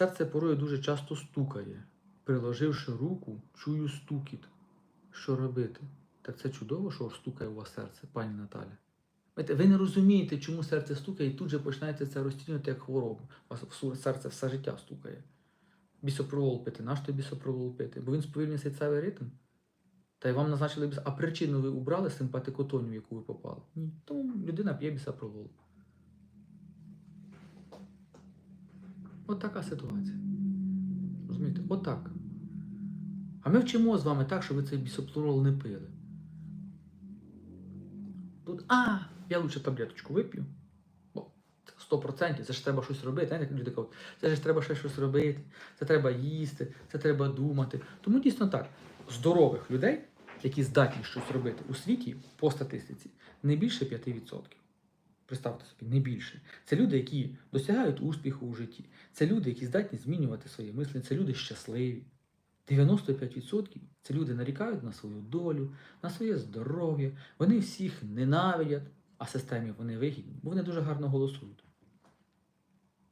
Серце порою дуже часто стукає. Приложивши руку, чую стукіт. Що робити? Так це чудово, що стукає у вас серце, пані Наталя. Ви не розумієте, чому серце стукає, і тут же починаєте це розцінювати як хворобу. У вас серце все життя стукає. Бісопролол пити. Наш то бісопролол пити? Бо він сповільнює серцевий ритм. Та й вам назначили біс... А причину ви убрали симпатикотонію, в яку ви попали? Ні. Тому людина п'є бісопролол. От така ситуація. Розумієте? Отак. А ми вчимо з вами так, щоб ви цей бісопролол не пили. Тут, а, я лучше таблеточку вип'ю. Бо 100%, це ж треба щось робити. Як люди кажуть, це ж треба ще щось робити, це треба їсти, це треба думати. Тому дійсно так, здорових людей, які здатні щось робити у світі по статистиці, не більше 5%. Представте собі, не більше. Це люди, які досягають успіху у житті. Це люди, які здатні змінювати своє мислення, це люди щасливі. 95% це люди нарікають на свою долю, на своє здоров'я. Вони всіх ненавидять, а системі вони вигідні, бо вони дуже гарно голосують.